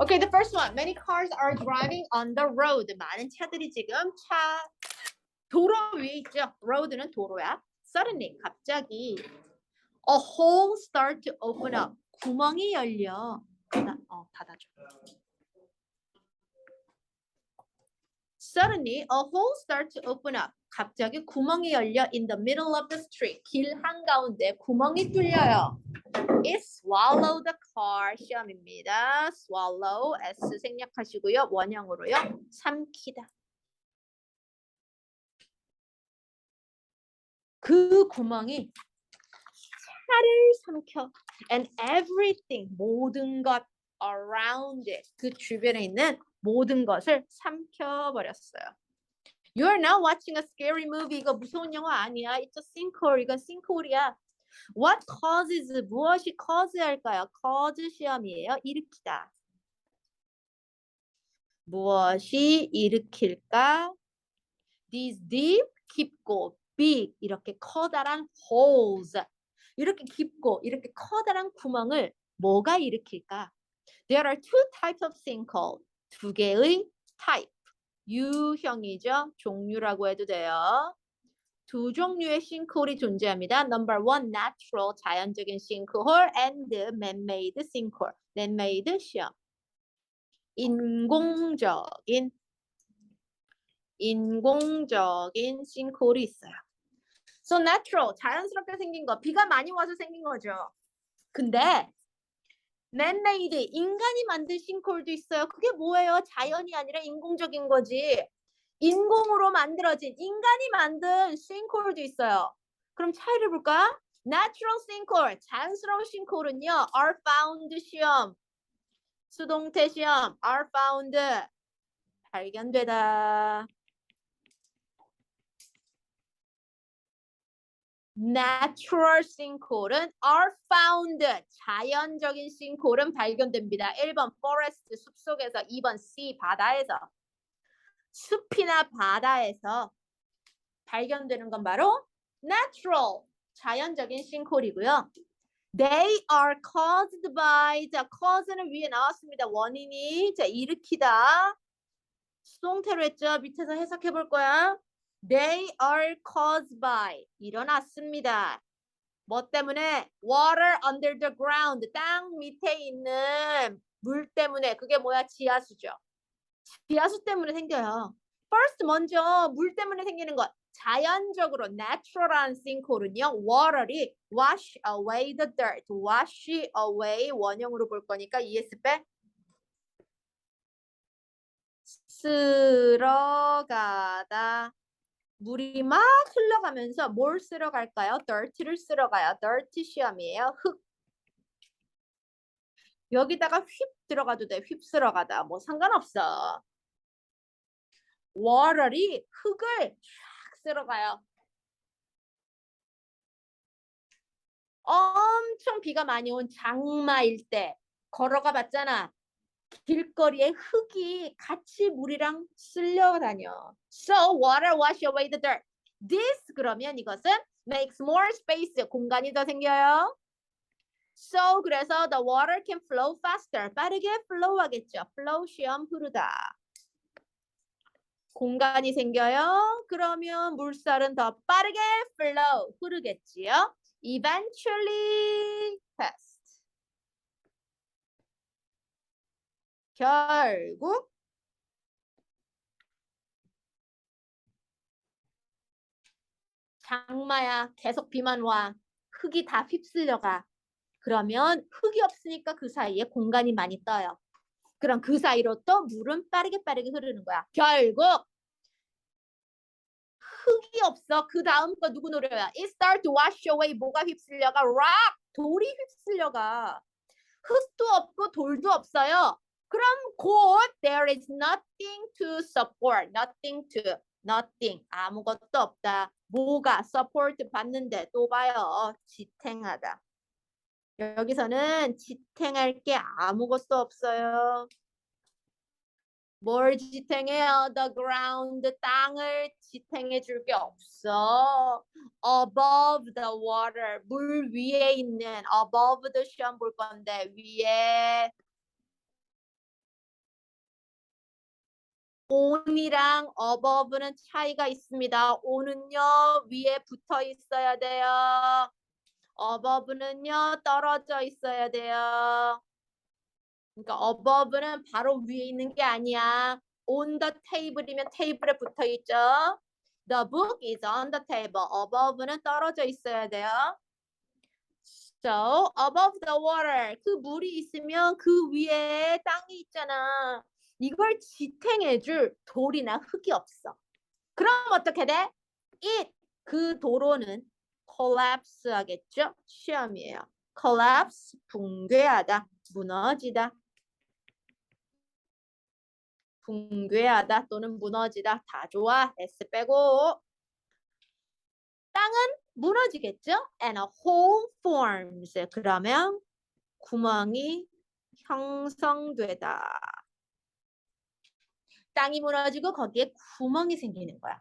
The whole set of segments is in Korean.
Okay, the first one. Many cars are driving on the road. 많은 차들이 지금 차 도로 위에 있죠. road는 도로야. Suddenly, 갑자기 a hole start to open up. 구멍이 열려. 닫아, 어, 닫아줘. Suddenly, a hole start to open up. 갑자기 구멍이 열려 in the middle of the street. 길 한가운데 구멍이 뚫려요. It swallow the car 시험입니다. swallow s 생략하시고요. 원형으로요. 삼키다. 그 구멍이 차를 삼켜 and everything 모든 것 around it 그 주변에 있는 모든 것을 삼켜 버렸어요. You're now watching a scary movie. 이거 무서운 영화 아니야. It's a sinkhole. 이건 sinkhole이야. What causes 무엇이 cause할까요? cause 시험이에요. 일으키다. 무엇이 일으킬까? These deep, 깊고 big 이렇게 커다란 holes 이렇게 깊고 이렇게 커다란 구멍을 뭐가 일으킬까? There are two types of sinkhole. 두 개의 type. 유형이죠. 종류라고 해도 돼요. 두 종류의 싱크홀이 존재합니다. Number one, natural, 자연적인 싱크홀 and man-made sinkhole. man-made 시험. 인공적인 인공적인 싱크홀이 있어요. So natural, 자연스럽게 생긴 거, 비가 많이 와서 생긴 거죠. 근데 man-made, 인간이 만든 싱크홀도 있어요. 그게 뭐예요? 자연이 아니라 인공적인 거지. 인공으로 만들어진 인간이 만든 싱크홀도 있어요. 그럼 차이를 볼까? Natural sinkhole, 자연스러운 싱크홀은요. are found 시험, 수동태 시험, are found 발견되다. Natural sinkhole은 are found. 자연적인 싱크홀은 발견됩니다. 1번 forest 숲속에서, 2번 sea 바다에서. 숲이나 바다에서 발견되는 건 바로 natural 자연적인 싱크홀이고요. They are caused by 자 cause는 위에 나왔습니다. 원인이 자 일으키다 수동태로 했죠. 밑에서 해석해 볼 거야. They are caused by 일어났습니다. 뭐 때문에? Water under the ground 땅 밑에 있는 물 때문에 그게 뭐야? 지하수죠. 지하수 때문에 생겨요. First 먼저 물 때문에 생기는 것. 자연적으로 natural한 sinkhole은요. water이 wash away the dirt. wash away 원형으로 볼 거니까 es 빼. 쓸어가다. 물이 막 흘러가면서 뭘 쓸어갈까요? dirt를 쓸어가요. dirt 시험이에요. 흙. 여기다가 휩 들어가도 돼. 휩쓸어가다. 뭐 상관없어. water이 흙을 쫙 쓸어 가요. 엄청 비가 많이 온 장마일 때 걸어가 봤잖아. 길거리에 흙이 같이 물이랑 쓸려 다녀. So water wash away the dirt. This 그러면 이것은 makes more space 공간이 더 생겨요. So 그래서 the water can flow faster. 빠르게 flow 하겠죠. flow 시험 흐르다. 공간이 생겨요. 그러면 물살은 더 빠르게 flow 흐르겠지요. Eventually fast. 결국 장마야 계속 비만 와. 흙이 다 휩쓸려가. 그러면 흙이 없으니까 그 사이에 공간이 많이 떠요. 그럼 그 사이로 또 물은 빠르게 빠르게 흐르는 거야. 결국 흙이 없어. 그 다음 거 누구 노려야? It start to wash away. 뭐가 휩쓸려가? Rock. 돌이 휩쓸려가. 흙도 없고 돌도 없어요. 그럼 곧 there is nothing to support. Nothing to. Nothing. 아무것도 없다. 뭐가 support 받는데 또 봐요. 지탱하다. 여기서는 지탱할 게 아무것도 없어요. 뭘 지탱해요? The ground, 땅을 지탱해 줄 게 없어. Above the water, 물 위에 있는 above the 시험 볼 건데 위에 on이랑 above는 차이가 있습니다. on은요 위에 붙어 있어야 돼요. above는요 떨어져 있어야 돼요. 그러니까 above는 바로 위에 있는 게 아니야. on the table이면 테이블에 붙어 있죠. The book is on the table. above는 떨어져 있어야 돼요. So, above the water. 그 물이 있으면 그 위에 땅이 있잖아. 이걸 지탱해줄 돌이나 흙이 없어. 그럼 어떻게 돼? It, 그 도로는 collapse 하겠죠? 시험이에요. collapse, 붕괴하다, 무너지다. 붕괴하다 또는 무너지다 다 좋아. S 빼고 땅은 무너지겠죠? And a hole forms. 그러면 구멍이 형성되다. 땅이 무너지고 거기에 구멍이 생기는 거야.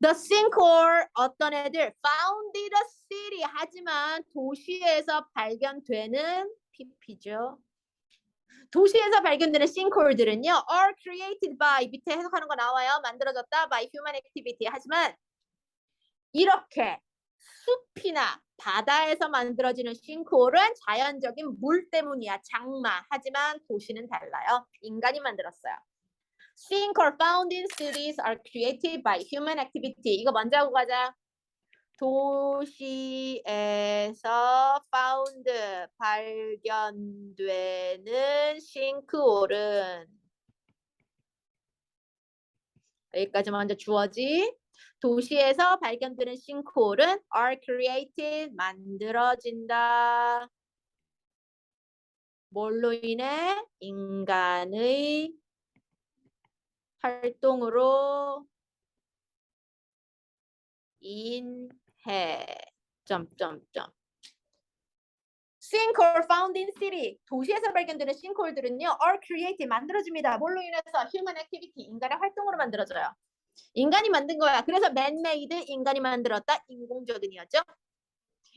The sinkhole 어떤 애들 founded a city 하지만 도시에서 발견되는 PP죠. 도시에서 발견되는 sinkhole들은요 are created by 밑에 해석하는 거 나와요. 만들어졌다 by human activity 하지만 이렇게 숲이나 바다에서 만들어지는 싱크홀은 자연적인 물 때문이야. 장마. 하지만 도시는 달라요. 인간이 만들었어요. Sinkhole found in cities are created by human activity. 이거 먼저 하고 가자. 도시에서 found 발견되는 싱크홀은 여기까지 먼저 주어지. 도시에서 발견되는 싱크홀은 are created 만들어진다. 뭘로 인해 인간의 활동으로 인해 점점점 sinkhole 도시에서 발견되는 싱크홀들은요 are created 만들어집니다. 뭘로 인해서 human activity 인간의 활동으로 만들어져요. 인간이 만든 거야. 그래서 man-made 인간이 만들었다. 인공적인이었죠.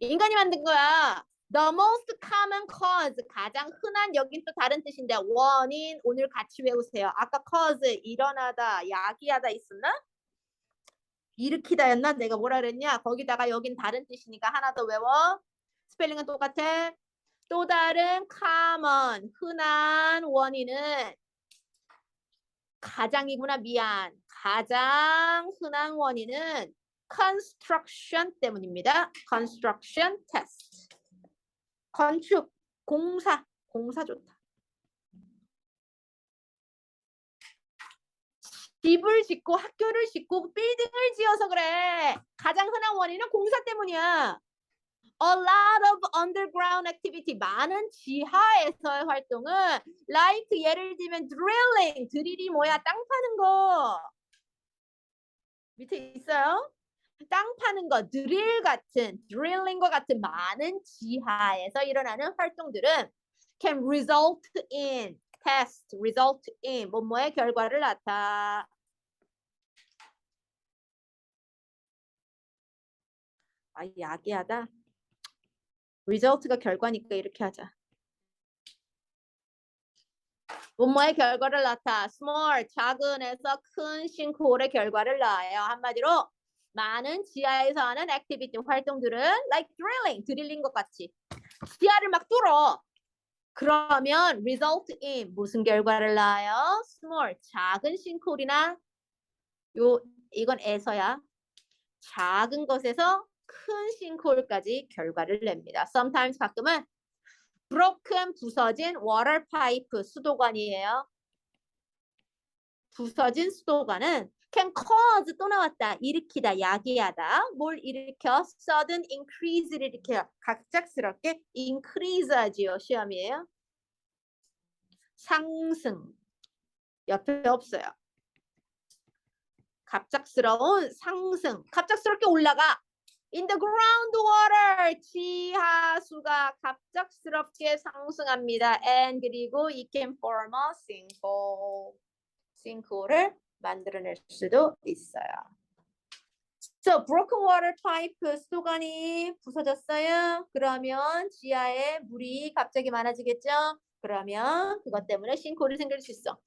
인간이 만든 거야. The most common cause 가장 흔한 여긴 또 다른 뜻인데 원인 오늘 같이 외우세요. 아까 cause 일어나다 야기하다 있었나? 일으키다였나? 내가 뭐라 그랬냐? 거기다가 여긴 다른 뜻이니까 하나 더 외워. 스펠링은 똑같아. 또 다른 common 흔한 원인은 가장이구나 미안. 가장 흔한 원인은 construction 때문입니다. construction test. 건축, 공사, 공사 좋다. 집을 짓고 학교를 짓고 빌딩을 지어서 그래. 가장 흔한 원인은 공사 때문이야. A lot of underground activity. 많은 지하에서의 활동은 like 예를 들면 drilling. 드릴이 뭐야? 땅 파는 거. 밑에 있어요? 땅 파는 거, 드릴 같은, 드릴링과 같은 많은 지하에서 일어나는 활동들은 can result in, test, result in, 뭐뭐의 결과를 나타. 아, 야기하다. result가 결과니까 이렇게 하자. 뭐뭐의 결과를 낳다. small, 작은에서 큰 싱크홀의 결과를 낳아요. 한마디로 많은 지하에서 하는 액티비티 활동들은 like drilling, 드릴링 것 같이 지하를 막 뚫어. 그러면 result in 무슨 결과를 낳아요? small, 작은 싱크홀이나 요 이건 에서야. 작은 것에서 큰 싱크홀까지 결과를 냅니다. sometimes 가끔은 broken 부서진 water pipe 수도관이에요. 부서진 수도관은 can cause 또 나왔다. 일으키다, 야기하다. 뭘 일으켜? sudden increase를 일으켜요. 갑작스럽게 increase 하지요. 시험이에요. 상승. 옆에 없어요. 갑작스러운 상승. 갑작스럽게 올라가. In the groundwater 지하수가 갑작스럽게 상승합니다. And 그리고 it can form a sinkhole. sinkhole을 만들어낼 수도 있어요. So broken water pipe 수도관이 부서졌어요. 그러면 지하에 물이 갑자기 많아지겠죠. 그러면 그것 때문에 싱크홀이 생길 수 있어.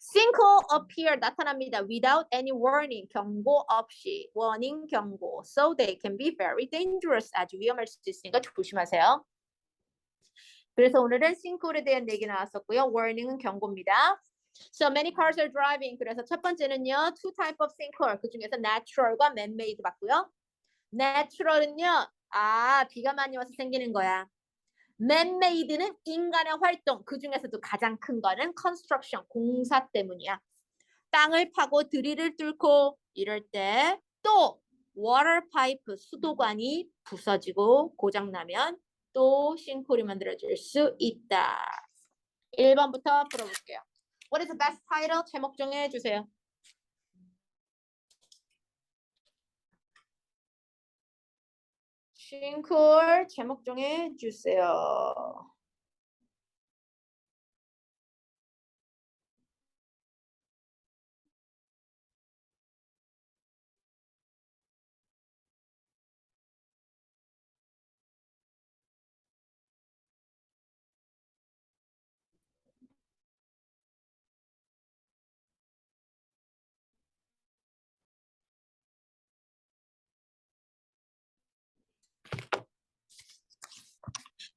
Sinkhole appear 나타납니다. Without any warning 경고 없이 warning 경고. So they can be very dangerous. 아주 위험할 수 있으니까 조심하세요. 그래서 오늘은 sinkhole에 대한 얘기 나왔었고요. warning은 경고입니다. So many cars are driving. 그래서 첫 번째는요. two type of sinkhole. 그 중에서 natural과 man-made 봤고요. natural은요. 아 비가 많이 와서 생기는 거야. man-made는 인간의 활동. 그 중에서도 가장 큰 거는 construction 공사 때문이야. 땅을 파고 드릴을 뚫고 이럴 때 또 water pipe 수도관이 부서지고 고장 나면 또 싱크홀이 만들어질 수 있다. 1번부터 풀어볼게요. What is the best title? 제목 정해 주세요. 싱크홀 제목 정해 주세요.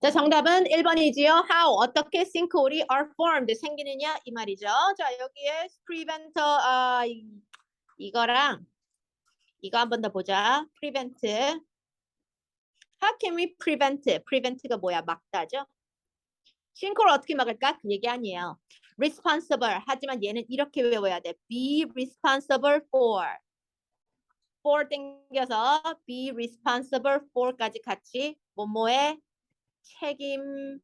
자, 정답은 1번이지요. How 어떻게 sinkhole이 are formed 생기느냐 이 말이죠. 자, 여기에 prevent 아 이, 이거랑 이거 한 번 더 보자. prevent. How can we prevent? prevent가 뭐야? 막다죠. 싱크홀 어떻게 막을까? 그 얘기 아니에요. responsible. 하지만 얘는 이렇게 외워야 돼. be responsible for. for 땡겨서 be responsible for까지 같이 뭐뭐에 책임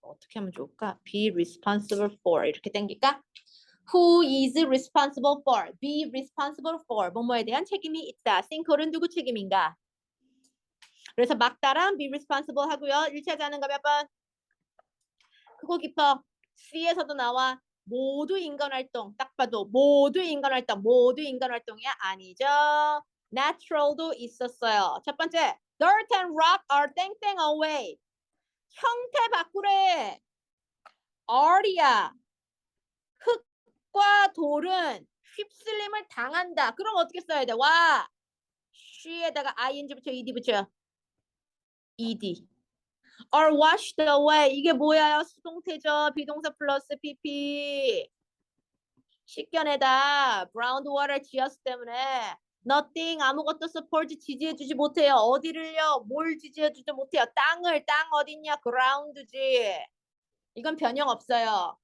어떻게 하면 좋을까? be responsible for 이렇게 땡길까? who is responsible for be responsible for 뭐뭐에 대한 책임이 있다. 싱크홀은 누구 책임인가? 그래서 막다랑 be responsible 하고요. 1차 자는 거몇 번? 크고 깊어. C에서도 나와. 모두 인간 활동. 딱 봐도 모두 인간 활동. 모두 인간 활동이야? 아니죠. Natural도 있었어요. 첫 번째, dirt and rock are 땡땡 away. 형태 바꾸래. are야. 흙과 돌은 휩쓸림을 당한다. 그럼 어떻게 써야 돼? 와. she에다가 ing 붙여 ed 붙여. ed. Are washed away. 이게 뭐야요? 수동태죠. 비동사 플러스 pp. 식견에다 brown water 지었을 때문에 nothing 아무것도 support 지지해주지 못해요. 어디를요? 뭘 지지해주지 못해요? 땅을 땅 어딨냐? ground지. 이건 변형 없어요.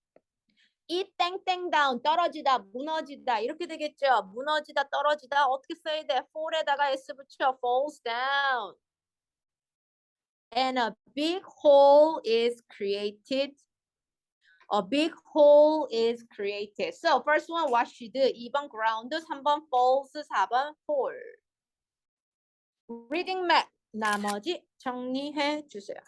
이 땡땡 다운 떨어지다 무너지다 이렇게 되겠죠. 무너지다 떨어지다 어떻게 써야 돼? fall에다가 s 붙여 falls down. and a big hole is created. A big hole is created. So first one washed, 2번 ground, 3번 falls, 4번 fall. Reading map 나머지 정리해 주세요.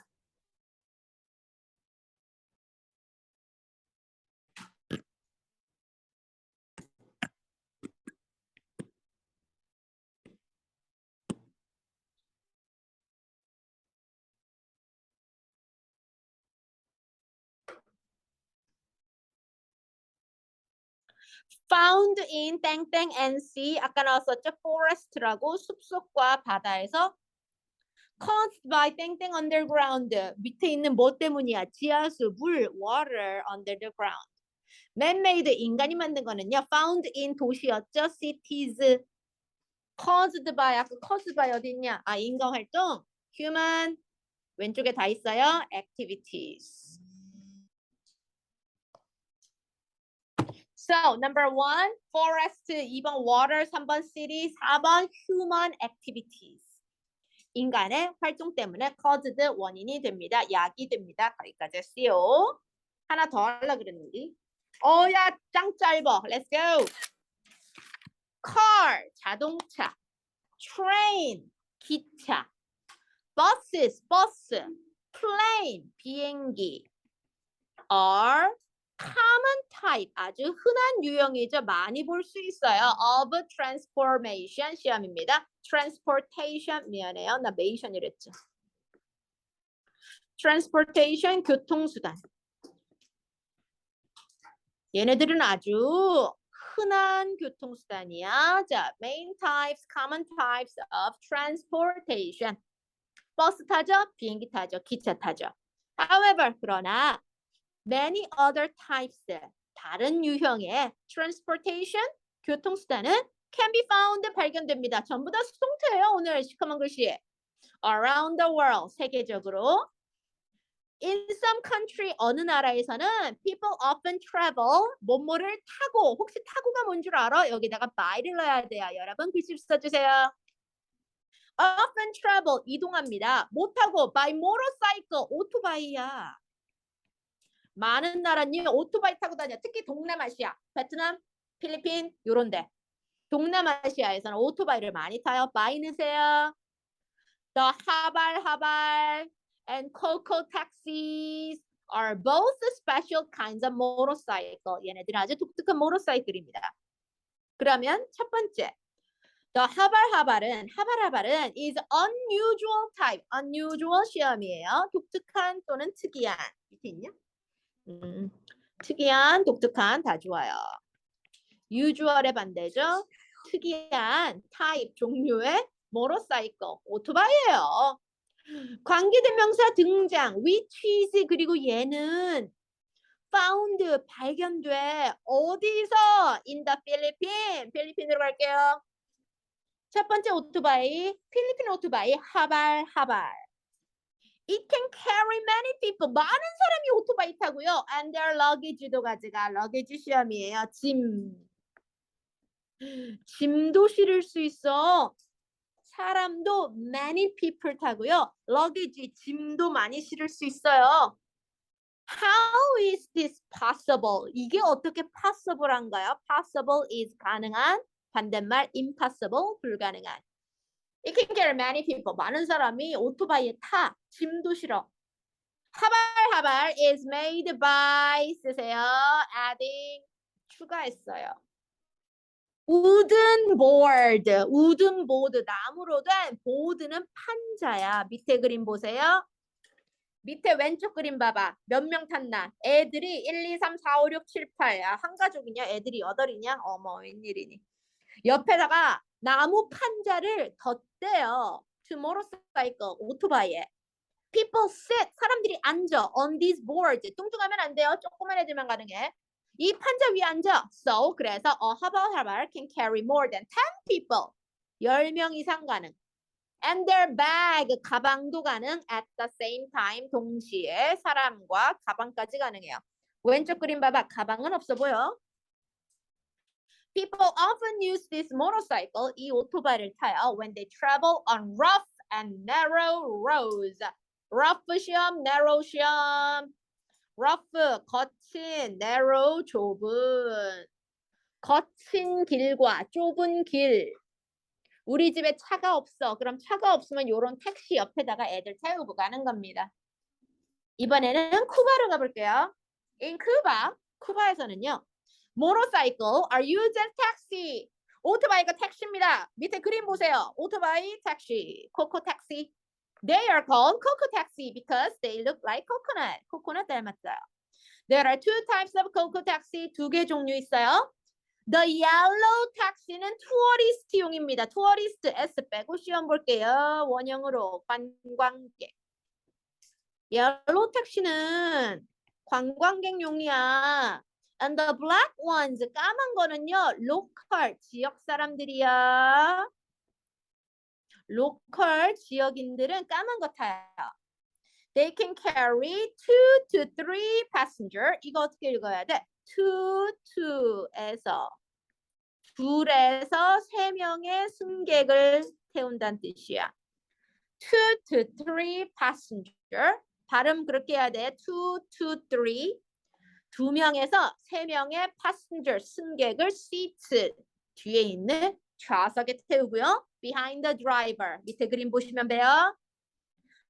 Found in 땡땡 and sea 아까 나왔었죠 forest라고 숲속과 바다에서 caused by 땡땡 underground 밑에 있는 뭐 때문이야 지하수 물 water under the ground man-made 인간이 만든 거는요 found in 도시였죠 cities caused by 아까 caused by 어디 있냐 아 인간 활동 human 왼쪽에 다 있어요 activities So number one, forest, 2번 water, 3번 city, 4번 human activities. 인간의 활동 때문에 caused 원인이 됩니다. 약이 됩니다. 거기까지 했어요. 하나 더 하려고 그랬는데. 어, 야, 짱 짧아. Let's go. car, 자동차. train, 기차. buses, 버스. plane, 비행기. are common type 아주 흔한 유형이죠. 많이 볼 수 있어요. of transformation 시험입니다. transportation 미안해요. 나 메이션 이랬죠. transportation 교통수단. 얘네들은 아주 흔한 교통수단이야. 자, main types, common types of transportation. 버스 타죠, 비행기 타죠, 기차 타죠. However, 그러나 many other types, 다른 유형의 transportation, 교통수단은 can be found, 발견됩니다. 전부 다 수동태예요, 오늘 시커먼 글씨. Around the world, 세계적으로. In some country, 어느 나라에서는 people often travel, 뭐뭐를 타고, 혹시 타고가 뭔 줄 알아? 여기다가 by를 넣어야 돼요. 여러분 글씨 써주세요. often travel, 이동합니다. 못 타고 by motorcycle, 오토바이야. 많은 나라는 오토바이 타고 다녀. 특히 동남아시아, 베트남, 필리핀 요런데. 동남아시아에서는 오토바이를 많이 타요. 바이 넣으세요. The 하발 하발 and coco taxis are both special kinds of motorcycle. 얘네들은 아주 독특한 모터사이클입니다. 그러면 첫 번째. The 하발 하발은 하발 하발은 is unusual type. unusual 시험이에요. 독특한 또는 특이한. 밑에 있냐? 음, 특이한, 독특한 다 좋아요. usual의 반대죠. 특이한 type 종류의 motorcycle 오토바이예요. 관계대명사 등장, which is 그리고 얘는 found 발견돼 어디서 in the Philippines 필리핀으로 갈게요. 첫 번째 오토바이 필리핀 오토바이 하발 하발. It can carry many people. 많은 사람이 오토바이 타고요. And their luggage도 가져가. 러게지 시험이에요. 짐. 짐도 실을 수 있어. 사람도 many people 타고요. luggage 짐도 많이 실을 수 있어요. How is this possible? 이게 어떻게 possible한가요? Possible is 가능한 반대말 impossible 불가능한. It can carry many people. 많은 사람이 오토바이에 타 짐도 실어. 하발 하발 is made by 쓰세요. adding 추가했어요. wooden board, wooden board, 나무로 된 보드는 판자야. 밑에 그림 보세요. 밑에 왼쪽 그림 봐봐. 몇 명 탔나? 애들이 1, 2, 3, 4, 5, 6, 7, 8. 야, 한 가족이냐? 애들이 여덟이냐? 어머, 웬일이니. 옆에다가 나무 판자를 덧대요. motorcycle, 오토바이에. People sit, 사람들이 앉아 on these boards. 뚱뚱하면 안 돼요. 조그만 애들만 가능해. 이 판자 위에 앉아. So, 그래서 a 하발하발 can carry more than 10 people. 10명 이상 가능. And their bag, 가방도 가능. At the same time, 동시에 사람과 가방까지 가능해요. 왼쪽 그림 봐봐. 가방은 없어 보여. People often use this motorcycle, 이 오토바이를 타요. When they travel on rough and narrow roads. rough 시험, narrow 시험. rough 거친, narrow 좁은 거친 길과 좁은 길. 우리 집에 차가 없어. 그럼 차가 없으면 요런 택시 옆에다가 애들 태우고 가는 겁니다. 이번에는 쿠바로 가볼게요. In Cuba, 쿠바에서는요. Motorcycle are used as taxi. 오토바이가 택시입니다. 밑에 그림 보세요. 오토바이 택시, 코코 택시. They are called coco taxi because they look like coconut. 코코넛 닮았어요. There are two types of coco taxi. 두 개 종류 있어요. The yellow taxi는 투어리스트용입니다. 투어리스트 S 빼고 시험 볼게요. 원형으로 관광객. yellow 택시는 관광객용이야. And the black ones, 까만 거는요, local, 지역 사람들이야. 로컬 지역인들은 까만 거 타요. They can carry two to three passenger. 이거 어떻게 읽어야 돼? two to에서 둘에서 세 명의 승객을 태운다는 뜻이야. two to three passenger. 발음 그렇게 해야 돼. two to three. 두 명에서 세 명의 passenger 승객을 seat 뒤에 있는 좌석에 태우고요. Behind the driver. 밑에 그림 보시면 돼요.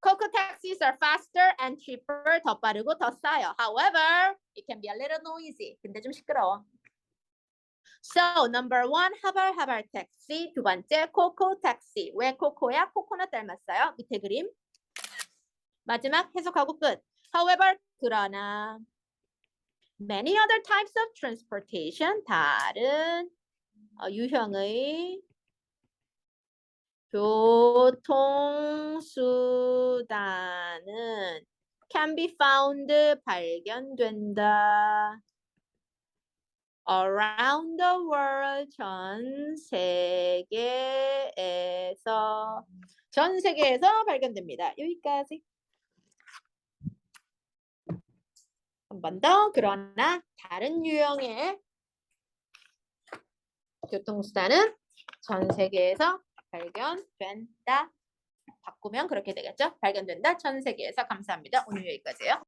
Coco taxis are faster and cheaper. 더 빠르고 더 싸요. However, It can be a little noisy. 근데 좀 시끄러워. So number one, 하발 하발 택시. 두 번째, 코코 택시. 왜 코코야? 코코넛 닮았어요. 밑에 그림. 마지막 해석하고 끝. However, 그러나 many other types of transportation 다른 어, 유형의 교통수단은 can be found 발견된다. around the world 전 세계에서 전 세계에서 발견됩니다. 여기까지. 한 번 더 그러나 다른 유형의 교통수단은 전 세계에서 발견된다. 바꾸면 그렇게 되겠죠? 발견된다. 전 세계에서 감사합니다. 오늘 여기까지예요.